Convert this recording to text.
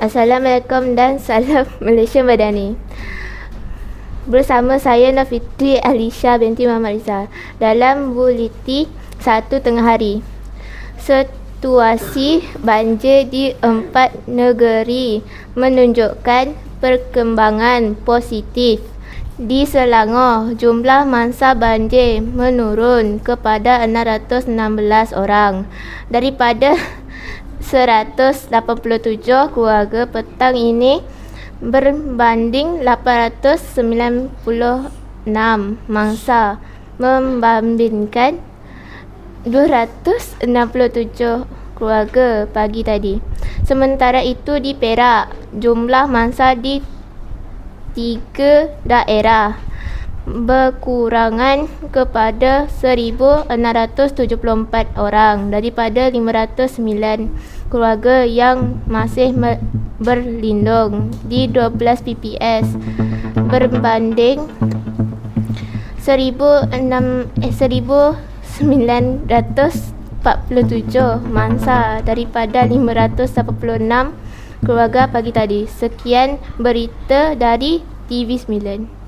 Assalamualaikum dan salam Malaysia Madani. Bersama saya Nafitri Alisha binti Muhammad Rizal dalam buliti satu tengah hari. Situasi banjir di empat negeri menunjukkan perkembangan positif. Di Selangor, jumlah mangsa banjir menurun kepada 616 orang daripada 187 keluarga petang ini berbanding 896 mangsa membandingkan 267 keluarga pagi tadi. Sementara itu di Perak, jumlah mangsa di tiga daerah berkurangan kepada 1674 orang daripada 509 keluarga yang masih berlindung di 12 PPS berbanding 1600 eh, 1947 mangsa daripada 586 keluarga pagi tadi. Sekian berita dari TV 9.